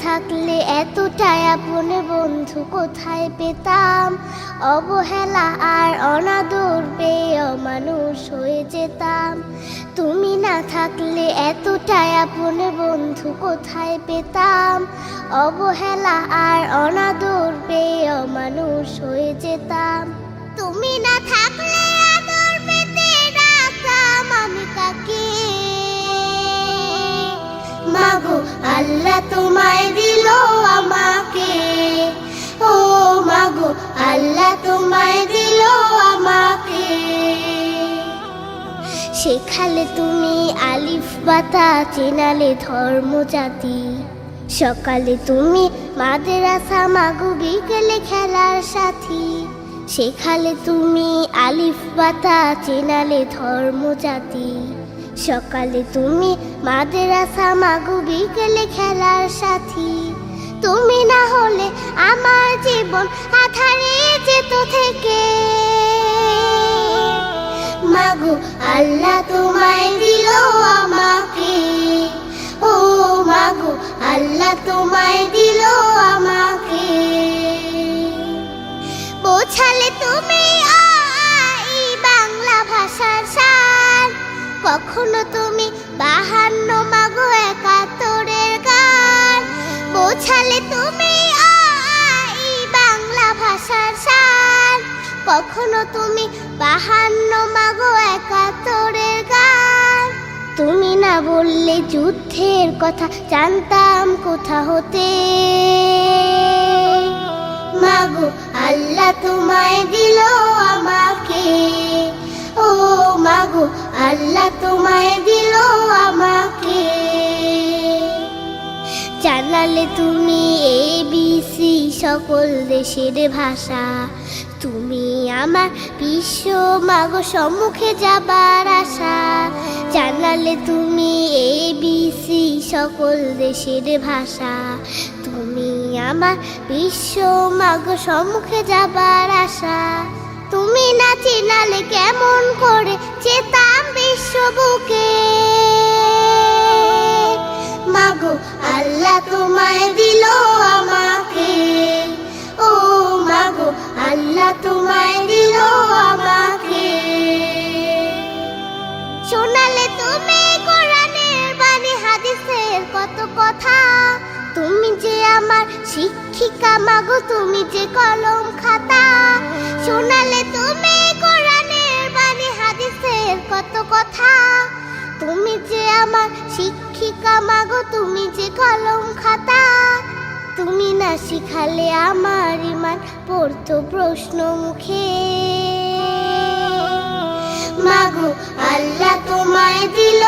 এতটাই আপন বন্ধু কোথায় পেতাম? অবহেলা আর অনাদর পেয়ে অমানুষ হয়ে যেতাম। তুমি না থাকলে এতটাই আপন বন্ধু কোথায় পেতাম? অবহেলা আর অনাদর পেয়ে অমানুষ হয়ে যেতাম। তুমি না থাকলে শেখালে তুমি আলিফ বাতা, চেনালে ধর্ম জাতি। সকালে তুমি মাদ্রাসা, মাগু, বিকেলে খেলার সাথী। শেখালে তুমি আলিফ বাতা, চেনালে ধর্ম জাতি। সকালে তুমি মাদ্রাসা, মাগু, বিকেলে খেলার সাথী। তুমি না হলে আমার জীবন আধারে যেত থেকে। মাগো আল্লাহ তোমায় দিল আমাকে। ও মাগু আল্লাহ তোমায় দিল আমাকে। বোঝালে তুমি আ, আ, বাংলা ভাষার সার। কখনো তুমি বাহান্ন কখনো তুমি বাহান্ন মাগো একাত্তরের গান? তুমি না বললে যুদ্ধের কথা জানতাম কোথা হতে? মাগো, আল্লাহ তোমায় দিল আমাকে। ও মাগো, আল্লাহ তোমায় দিল আমাকে। জানালে তুমি এ বিসি সকল দেশের ভাষা। তুমি আমার বিশ্ব মাগো সম্মুখে যাবার আশা। জানালে তুমি এ বিসি সকল দেশের ভাষা। তুমি আমার বিশ্ব মাগো সম্মুখে যাবার আশা। তুমি না চিনালে কেমন করে চেতাম বিশ্ব বুকে। যে আমার শিক্ষিকা, মাগো, তুমি যে কলম খাতা, শোনালে তুমি কোরআনের বাণী, হাদিসের কত কথা। তুমি যে আমার শিক্ষিকা, মাগো, তুমি যে কলম খাতা, তুমি না শিখালে আমার ইমান পড়তো প্রশ্ন মুখে। মাগো, আল্লাহ তোমায় দিল